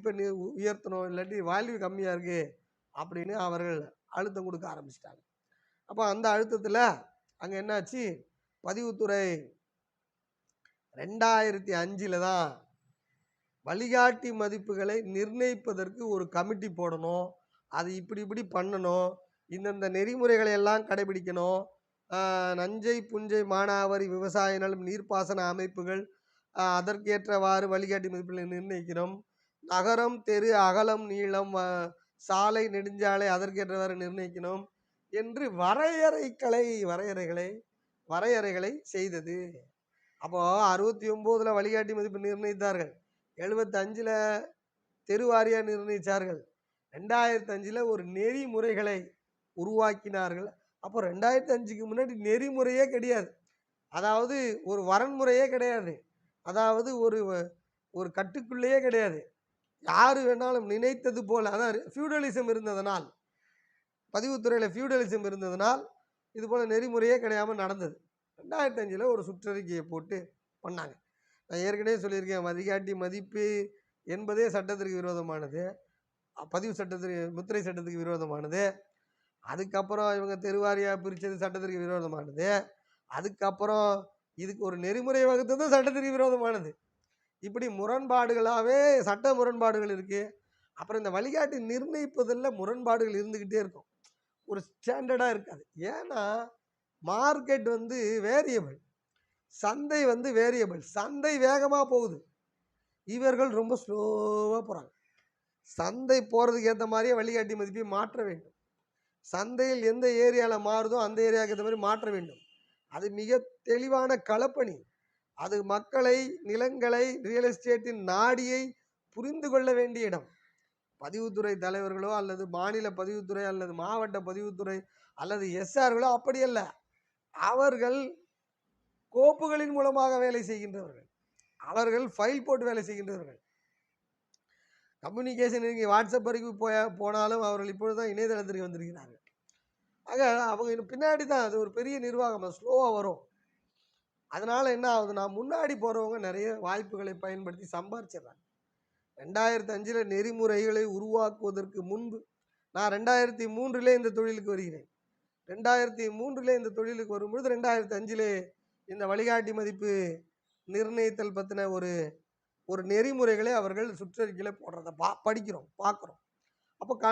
இப்போ நீ உயர்த்தணும் இல்லாட்டி வேல்யூ கம்மியாக இருக்குது அப்படின்னு அவர்கள் அழுத்தம் கொடுக்க ஆரம்பிச்சிட்டாங்க. அப்போ அந்த அழுத்தத்தில் அங்கே என்னாச்சு? பதிவுத்துறை ரெண்டாயிரத்தி அஞ்சில் தான் வழிகாட்டி மதிப்புகளை நிர்ணயிப்பதற்கு ஒரு கமிட்டி போடணும் அது இப்படி இப்படி பண்ணணும் இந்தந்த நெறிமுறைகளை எல்லாம் கடைபிடிக்கணும் நஞ்சை புஞ்சை மானாவரி விவசாய நலம் நீர்ப்பாசன அமைப்புகள் அதற்கேற்றவாறு வழிகாட்டி மதிப்புகளை நிர்ணயிக்கணும் நகரம் தெரு அகலம் நீளம் சாலை நெடுஞ்சாலை அதற்கேற்றவாறு நிர்ணயிக்கணும் என்று வரையறைகளை வரையறைகளை வரையறைகளை செய்தது. அப்போ அறுபத்தி ஒம்போதில் வழிகாட்டி மதிப்பு நிர்ணயித்தார்கள். எழுபத்தஞ்சில் தெருவாரியாக நிர்ணயித்தார்கள் ரெண்டாயிரத்தி அஞ்சில் ஒரு நெறிமுறைகளை உருவாக்கினார்கள். அப்போ ரெண்டாயிரத்தி அஞ்சுக்கு முன்னாடி நெறிமுறையே கிடையாது. அதாவது ஒரு வரன்முறையே கிடையாது. அதாவது ஒரு ஒரு கட்டுக்குள்ளேயே கிடையாது. யார் வேணாலும் நினைத்தது போல் அதான் ஃபியூடலிசம் இருந்ததனால் பதிவுத்துறையில் ஃபியூடலிசம் இருந்ததனால் இது போல் நெறிமுறையே கிடையாமல் நடந்தது. ரெண்டாயிரத்தி அஞ்சில் ஒரு சுற்றறிக்கையை போட்டு பண்ணாங்க. நான் ஏற்கனவே சொல்லியிருக்கேன் மதிகாட்டி மதிப்பு என்பதே சட்டத்திற்கு விரோதமானது. பதிவு சட்டத்திற்கு முத்திரை சட்டத்துக்கு விரோதமானது. அதுக்கப்புறம் இவங்க தெருவாரியாக பிரித்தது சட்டத்திற்கு விரோதமானது. அதுக்கப்புறம் இதுக்கு ஒரு நெறிமுறை வகுத்ததும் சட்டத்திற்கு விரோதமானது. இப்படி முரண்பாடுகளாகவே சட்ட முரண்பாடுகள் இருக்குது அப்புறம் இந்த வழிகாட்டி நிர்ணயிப்பதில் முரண்பாடுகள் இருந்துக்கிட்டே இருக்கும். ஒரு ஸ்டாண்டர்டாக இருக்காது. ஏன்னா மார்க்கெட் வந்து வேரியபிள் சந்தை வந்து வேரியபிள் சந்தை வேகமாக போகுது. இவர்கள் ரொம்ப ஸ்லோவாக போகிறாங்க சந்தை போகிறதுக்கு ஏற்ற மாதிரியே வழிகாட்டி மதிப்பை மாற்ற வேண்டும். சந்தையில் எந்த ஏரியாவில் மாறுதோ அந்த ஏரியாவுக்கு ஏற்ற மாதிரி மாற்ற வேண்டும். அது மிக தெளிவான களப்பணி. அது மக்களை நிலங்களை ரியல் எஸ்டேட்டின் நாடியை புரிந்து கொள்ள வேண்டிய இடம். பதிவுத்துறை தலைவர்களோ அல்லது மாநில பதிவுத்துறை அல்லது மாவட்ட பதிவுத்துறை அல்லது எஸ்ஆர்களோ அப்படி அல்ல. அவர்கள் கோப்புகளின் மூலமாக வேலை செய்கின்றவர்கள். அவர்கள் ஃபைல் போட்டு வேலை செய்கின்றவர்கள். கம்யூனிகேஷன் நீங்கள் வாட்ஸ்அப் வரைக்கும் போய போனாலும் அவர்கள் இப்பொழுது தான் இணையதளத்திற்கு வந்திருக்கிறார்கள். ஆக அவங்க இன்னும் பின்னாடி தான் அது ஒரு பெரிய நிர்வாகம் அது ஸ்லோவாக வரும். அதனால் என்ன ஆகுதுன்னா முன்னாடி போகிறவங்க நிறைய வாய்ப்புகளை பயன்படுத்தி சம்பாரிச்சிடுறாங்க. ரெண்டாயிரத்தி அஞ்சில் நெறிமுறைகளை உருவாக்குவதற்கு முன்பு நான் ரெண்டாயிரத்தி மூன்றிலே இந்த தொழிலுக்கு வருகிறேன். ரெண்டாயிரத்தி மூன்றிலே இந்த தொழிலுக்கு வரும்பொழுது ரெண்டாயிரத்தி அஞ்சிலே இந்த வழிகாட்டி மதிப்பு நிர்ணயித்தல் பற்றின ஒரு ஒரு நெறிமுறைகளை அவர்கள் சுற்றறிக்கையில் போடுறத பா படிக்கிறோம் பார்க்குறோம். அப்போ க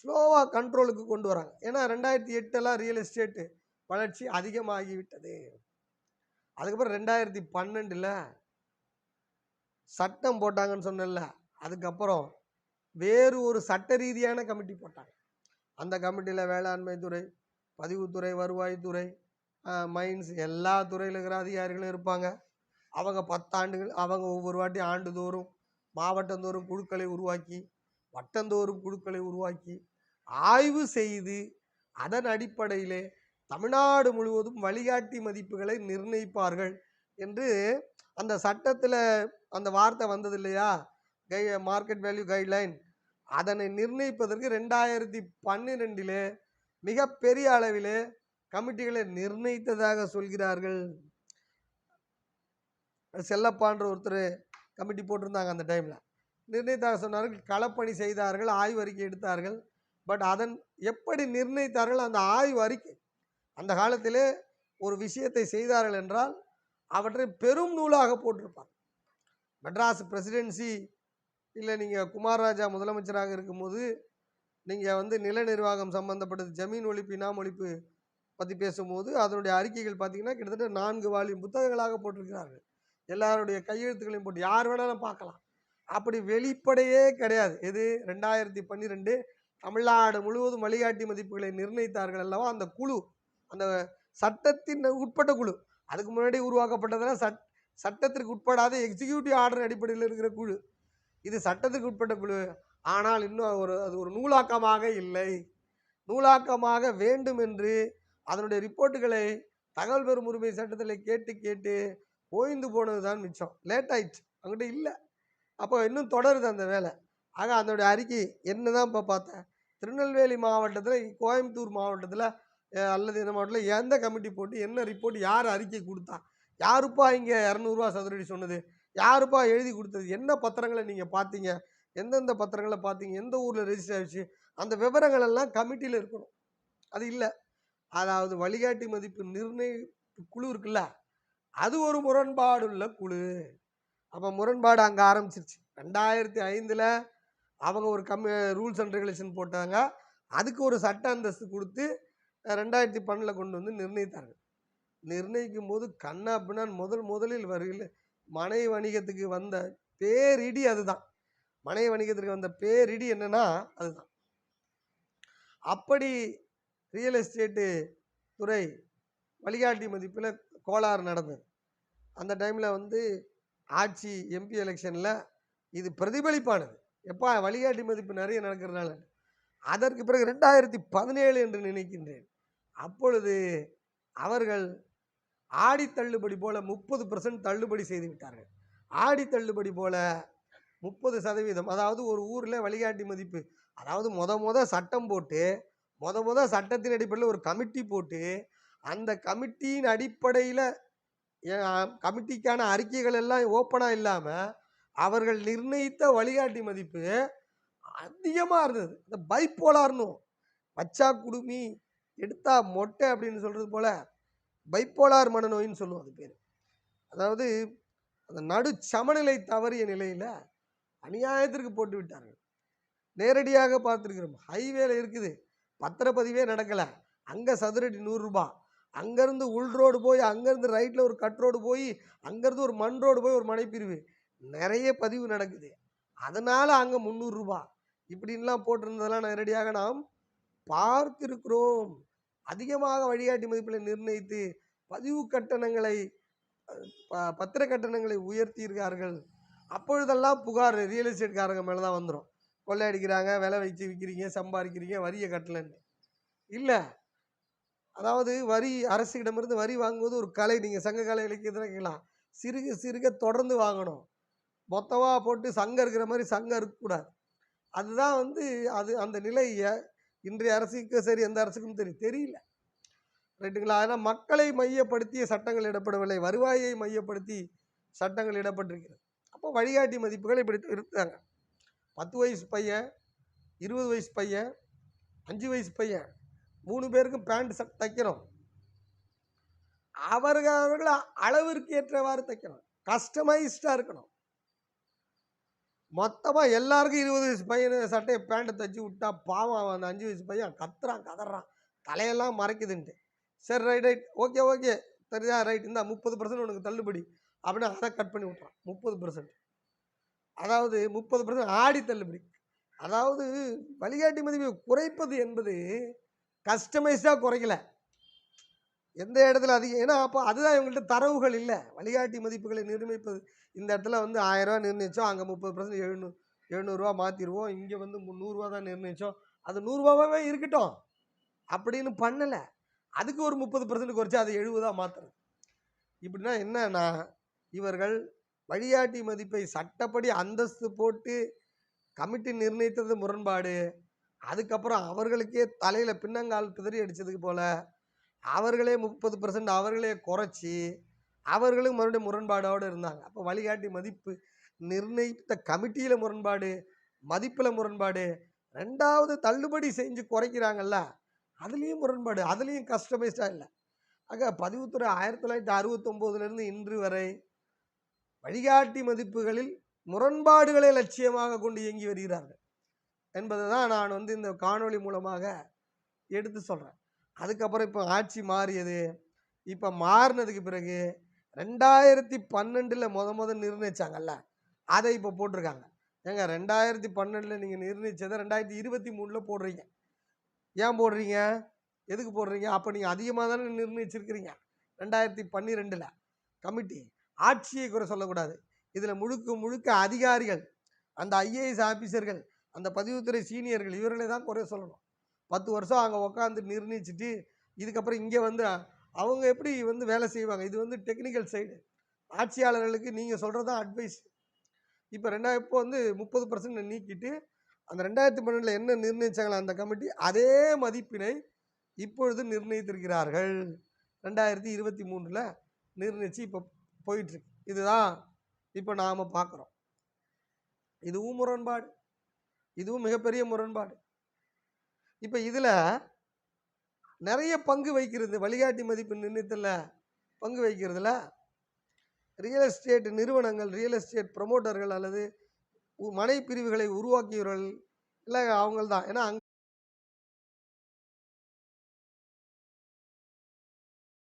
ஸ்லோவாக கண்ட்ரோலுக்கு கொண்டு வராங்க. ஏன்னா ரெண்டாயிரத்தி எட்டெல்லாம் ரியல் எஸ்டேட்டு வளர்ச்சி அதிகமாகிவிட்டது. அதுக்கப்புறம் ரெண்டாயிரத்தி பன்னெண்டில் சட்டம் போட்டாங்கன்னு சொன்னேன்ல அதுக்கப்புறம் வேறு ஒரு சட்ட ரீதியான கமிட்டி போட்டாங்க. அந்த கமிட்டியில் வேளாண்மை துறை பதிவுத்துறை வருவாய்த்துறை மைன்ஸ் எல்லா துறையில் இருக்கிற அதிகாரிகளும் இருப்பாங்க. அவங்க பத்தாண்டுகள் அவங்க ஒவ்வொரு வாட்டி ஆண்டுதோறும் மாவட்டந்தோறும் குழுக்களை உருவாக்கி வட்டந்தோறும் குழுக்களை உருவாக்கி ஆய்வு செய்து அதன் அடிப்படையிலே தமிழ்நாடு முழுவதும் வழிகாட்டி மதிப்புகளை நிர்ணயிப்பார்கள் என்று அந்த சட்டத்தில் அந்த வார்த்தை வந்தது இல்லையா கை மார்க்கெட் வேல்யூ கைட்லைன் அதனை நிர்ணயிப்பதற்கு ரெண்டாயிரத்தி பன்னிரெண்டிலே மிகப்பெரிய அளவிலே கமிட்டிகளை நிர்ணயித்ததாக சொல்கிறார்கள். செல்லப்பான்ற ஒருத்தர் கமிட்டி போட்டிருந்தாங்க அந்த டைமில் நிர்ணயித்தாக சொன்னார்கள் களப்பணி செய்தார்கள் ஆய்வு அறிக்கை எடுத்தார்கள். பட் அதன் எப்படி நிர்ணயித்தார்கள் அந்த ஆய்வு அறிக்கை அந்த காலத்திலே ஒரு விஷயத்தை செய்தார்கள் என்றால் அவற்றை பெரும் நூலாக போட்டிருப்பார். மெட்ராஸ் பிரசிடென்சி இல்லை நீங்கள் குமாரராஜா முதலமைச்சராக இருக்கும்போது நீங்கள் வந்து நில நிர்வாகம் சம்பந்தப்பட்டது ஜமீன் ஒழிப்பு இனாம் ஒழிப்பு பற்றி பேசும்போது அதனுடைய அறிக்கைகள் பார்த்திங்கன்னா கிட்டத்தட்ட நான்கு வால்யூம் புத்தகங்களாக போட்டிருக்கிறார்கள். எல்லாருடைய கையெழுத்துக்களையும் போட்டு யார் வேணாலும் பார்க்கலாம். அப்படி வெளிப்படையே கிடையாது. எது? ரெண்டாயிரத்தி பன்னிரெண்டு தமிழ்நாடு முழுவதும் வழிகாட்டி மதிப்புகளை நிர்ணயித்தார்கள் அல்லவா? அந்த குழு அந்த சட்டத்தின் உட்பட்ட குழு. அதுக்கு முன்னாடி உருவாக்கப்பட்டதெல்லாம் சட் சட்டத்திற்கு உட்படாத எக்ஸிக்யூட்டிவ் ஆர்டர் அடிப்படையில் இருக்கிற குழு. இது சட்டத்துக்கு உட்பட்ட குழு. ஆனால் இன்னும் ஒரு அது ஒரு நூலாக்கமாக இல்லை. நூலாக்கமாக வேண்டும் என்று அதனுடைய ரிப்போர்ட்டுகளை தகவல் பெறும் உரிமை சட்டத்தில் கேட்டு கேட்டு ஓய்ந்து போனது தான் மிச்சம். லேட் ஆயிடுச்சு. அங்கிட்ட இல்லை. அப்போ இன்னும் தொடருது அந்த வேலை. ஆக அதனுடைய அறிக்கை என்ன தான் இப்போ பார்த்தேன். திருநெல்வேலி மாவட்டத்தில் கோயம்புத்தூர் மாவட்டத்தில் அல்லது இந்த மாவட்டத்தில் எந்த கமிட்டி போட்டு என்ன ரிப்போர்ட் யார் அறிக்கை கொடுத்தா? யாருப்பா இங்கே இரநூறுவா சதுரடி சொன்னது? யாருப்பா எழுதி கொடுத்தது? என்ன பத்திரங்களை நீங்கள் பார்த்தீங்க? எந்தெந்த பத்திரங்களை பார்த்தீங்க? எந்த ஊரில் ரெஜிஸ்டர் ஆகிடுச்சு அந்த விவரங்கள் எல்லாம் கமிட்டியில் இருக்கணும். அது இல்லை. அதாவது வழிகாட்டி மதிப்பு நிர்ணய குழு இருக்குல்ல? அது ஒரு முரண்பாடுள்ள குழு. அப்போ முரண்பாடு அங்கே ஆரம்பிச்சிருச்சு. ரெண்டாயிரத்தி ஐந்தில் அவங்க ஒரு கம்மி ரூல்ஸ் அண்ட் ரெகுலேஷன் போட்டாங்க. அதுக்கு ஒரு சட்ட அந்தஸ்து கொடுத்து ரெண்டாயிரத்தி பன்னெண்டில் கொண்டு வந்து நிர்ணயித்தார்கள். நிர்ணயிக்கும் போது கண்ணா அப்படின்னா முதல் முதலில் வருகையில் மனை வணிகத்துக்கு வந்த பேரிடி அதுதான். மனை வணிகத்திற்கு வந்த பேரிடி என்னன்னா அதுதான். அப்படி ரியல் எஸ்டேட்டு துறை வழிகாட்டி மதிப்பில் கோளாறு நடந்தது. அந்த டைமில் வந்து ஆட்சி எம்பி எலெக்ஷனில் இது பிரதிபலிப்பானது. எப்பா வழிகாட்டி மதிப்பு நிறைய நடக்கிறதுனால. அதற்கு பிறகு ரெண்டாயிரத்தி பதினேழு என்று நினைக்கின்றேன். அப்பொழுது அவர்கள் ஆடி தள்ளுபடி போல் முப்பது தள்ளுபடி செய்து விட்டார்கள். ஆடி தள்ளுபடி போல் முப்பது சதவீதம் அதாவது ஒரு ஊரில் வழிகாட்டி மதிப்பு அதாவது மொத மொதல் சட்டம் போட்டு மொத மொத சட்டத்தின் அடிப்படையில் ஒரு கமிட்டி போட்டு அந்த கமிட்டியின் அடிப்படையில் கமிட்டிக்கான அறிக்கைகள் எல்லாம் ஓப்பனாக இல்லாமல் அவர்கள் நிர்ணயித்த வழிகாட்டி மதிப்பு அதிகமாக இருந்தது. இந்த பைப்போலார்னும் பச்சா குடுமி எடுத்தா மொட்டை அப்படின்னு சொல்கிறது போல் பைப்போலார் மனநோயின்னு சொல்லுவோம் அது பேர். அதாவது அந்த நடு சமநிலை தவறிய நிலையில் அநியாயத்திற்கு போட்டு விட்டார்கள். நேரடியாக பார்த்துருக்கிறோம். ஹைவேல இருக்குது. பத்திரப்பதிவே நடக்கலை. அங்கே சதுரடி நூறுரூபா அங்கேருந்து உள் ரோடு போய் அங்கேருந்து ரைட்டில் ஒரு கட் ரோடு போய் அங்கேருந்து ஒரு மண் ரோடு போய் ஒரு மனைப்பிரிவு. நிறைய பதிவு நடக்குது. அதனால் அங்கே முந்நூறுரூபா இப்படின்லாம் போட்டிருந்ததெல்லாம் நேரடியாக நாம் பார்த்திருக்கிறோம். அதிகமாக வழிகாட்டி மதிப்பில் நிர்ணயித்து பதிவு கட்டணங்களை ப- பத்திர கட்டணங்களை உயர்த்தியிருக்கார்கள். அப்பொழுதெல்லாம் புகார் ரியல் எஸ்டேட்காரங்க மேலே தான் வந்துடும் கொள்ளையடிக்கிறாங்க விலை வச்சு விற்கிறீங்க சம்பாதிக்கிறீங்க வரியை கட்டலன்னு. இல்லை. அதாவது வரி அரசுகிடமிருந்து வரி வாங்குவது ஒரு கலை. நீங்கள் சங்க கலை இலக்கியத்தில் கேட்கலாம். சிறுக சிறுக தொடர்ந்து வாங்கணும். மொத்தமாக போட்டு சங்கம் இருக்கிற மாதிரி சங்கம் இருக்கக்கூடாது. அதுதான் வந்து அது அந்த நிலையை இன்றைய அரசுக்கு சரி எந்த அரசுக்கும் சரி தெரியல. ரைட்டுங்களா அதனால் மக்களை மையப்படுத்திய சட்டங்கள் இடப்படவில்லை. வருவாயை மையப்படுத்தி சட்டங்கள் இடப்பட்டிருக்கிறது. அப்போ வழிகாட்டி மதிப்புகள் இப்படி இருக்காங்க. பத்து வயசு பையன் இருபது வயசு பையன் அஞ்சு வயசு பையன் மூணு பேருக்கும் பேண்ட் சட் தைக்கிறோம் அவர்கள் அவர்கள் அளவிற்கு ஏற்றவாறு தைக்கணும். கஸ்டமைஸ்டாக இருக்கணும். மொத்தமாக எல்லாருக்கும் இருபது வயசு பையன் சட்டையை பேண்ட்டை தைச்சி விட்டா பாவம். அந்த அஞ்சு வயசு பையன் கத்துறான் கதறான். தலையெல்லாம் மறைக்குதுன்ட்டு. சரி ரைட் ரைட் ஓகே ஓகே சரியா ரைட் இந்த முப்பது பர்சன்ட் உனக்கு தள்ளுபடி. அப்படின்னு அதை கட் பண்ணி விட்றான் முப்பது பர்சன்ட் அதாவது முப்பது பர்சன்ட் ஆடி தள்ளுபடி. அதாவது வழிகாட்டி மதிப்பை குறைப்பது என்பது கஸ்டமைஸ்டாக குறைக்கல. எந்த இடத்துல அதிகம் ஏன்னா அப்போ அதுதான் இவங்கள்ட்ட தரவுகள் இல்லை. வழிகாட்டி மதிப்புகளை நிர்ணயிப்பது. இந்த இடத்துல வந்து ஆயிரரூவா நிர்ணயிச்சோம் அங்கே முப்பது பர்சன்ட் எழுநூறு எழுநூறுவா மாற்றிடுவோம் இங்கே வந்து முந்நூறுரூவா தான் நிர்ணயிச்சோம். அது நூறுரூவாவே இருக்கட்டும். அப்படின்னு பண்ணலை. அதுக்கு ஒரு முப்பது பர்சன்ட் குறைச்சி அதை எழுபதாக மாற்றுறது இப்படின்னா என்னன்னா இவர்கள் வழிகாட்டி மதிப்பை சட்டப்படி அந்தஸ்து போட்டு கமிட்டி நிர்ணயித்தது முரண்பாடு. அதுக்கப்புறம் அவர்களுக்கே தலையில் பின்னங்கால் பிதறி அடித்ததுக்கு போல் அவர்களே முப்பது பர்சன்ட் அவர்களே குறைச்சி அவர்களும் மறுபடியும் முரண்பாடோடு இருந்தாங்க. அப்போ வழிகாட்டி மதிப்பு நிர்ணயித்த கமிட்டியில் முரண்பாடு மதிப்பில் முரண்பாடு ரெண்டாவது தள்ளுபடி செஞ்சு குறைக்கிறாங்கல்ல அதுலேயும் முரண்பாடு அதுலேயும் கஸ்டமைஸ்டாக இல்லை. ஆக பதிவுத்துறை ஆயிரத்தி தொள்ளாயிரத்தி அறுபத்தொம்போதுலேருந்து இன்று வரை வழிகாட்டி மதிப்புகளில் முரண்பாடுகளை லட்சியமாக கொண்டு இயங்கி வருகிறார்கள் என்பதை தான் நான் வந்து இந்த காணொளி மூலமாக எடுத்து சொல்கிறேன் அதுக்கப்புறம் இப்போ ஆட்சி மாறியது. இப்போ மாறினதுக்கு பிறகு ரெண்டாயிரத்தி பன்னெண்டில் முத முத நிர்ணயிச்சாங்கல்ல அதை இப்போ போட்டிருக்காங்க. ஏங்க ரெண்டாயிரத்தி பன்னெண்டில் நீங்கள் நிர்ணயித்ததை ரெண்டாயிரத்தி இருபத்தி மூணில் போடுறீங்க. ஏன் போடுறீங்க? எதுக்கு போடுறீங்க? அப்போ நீங்கள் அதிகமாக தானே நிர்ணயிச்சிருக்கிறீங்க. ரெண்டாயிரத்தி பன்னிரெண்டில். கமிட்டி ஆட்சியை குறை சொல்லக்கூடாது. இதில் முழுக்க முழுக்க அதிகாரிகள் அந்த ஐஏஎஸ் ஆஃபீஸர்கள் அந்த பதிவுத்துறை சீனியர்கள் இவர்களை தான் குறை சொல்லணும். பத்து வருஷம் அங்கே உட்காந்து நிர்ணயிச்சுட்டு இதுக்கப்புறம் இங்கே வந்து அவங்க எப்படி வந்து வேலை செய்வாங்க? இது வந்து டெக்னிக்கல் சைடு ஆட்சியாளர்களுக்கு நீங்கள் சொல்கிறது தான் அட்வைஸ் இப்போ ரெண்டாயிரம் இப்போ வந்து முப்பது பர்சன்ட் நீக்கிட்டு அந்த ரெண்டாயிரத்தி பன்னெண்டில் என்ன நிர்ணயிச்சாங்களோ அந்த கமிட்டி அதே மதிப்பினை இப்பொழுது நிர்ணயித்திருக்கிறார்கள். ரெண்டாயிரத்தி இருபத்தி மூணில் நிர்ணயித்து இப்போ போயிட்டுருக்கு. இதுதான் இப்போ நாம் பார்க்குறோம் இதுவும் முரண்பாடு. இதுவும் மிகப்பெரிய முரண்பாடு. இப்போ இதில் நிறைய பங்கு வைக்கிறது வழிகாட்டி மதிப்பு நிர்ணயத்தில் பங்கு வைக்கிறதுல ரியல் எஸ்டேட் நிறுவனங்கள் ரியல் எஸ்டேட் ப்ரொமோட்டர்கள் அல்லது மனை பிரிவுகளை உருவாக்கியவர்கள் இல்லை அவங்கள் தான் ஏன்னா அங்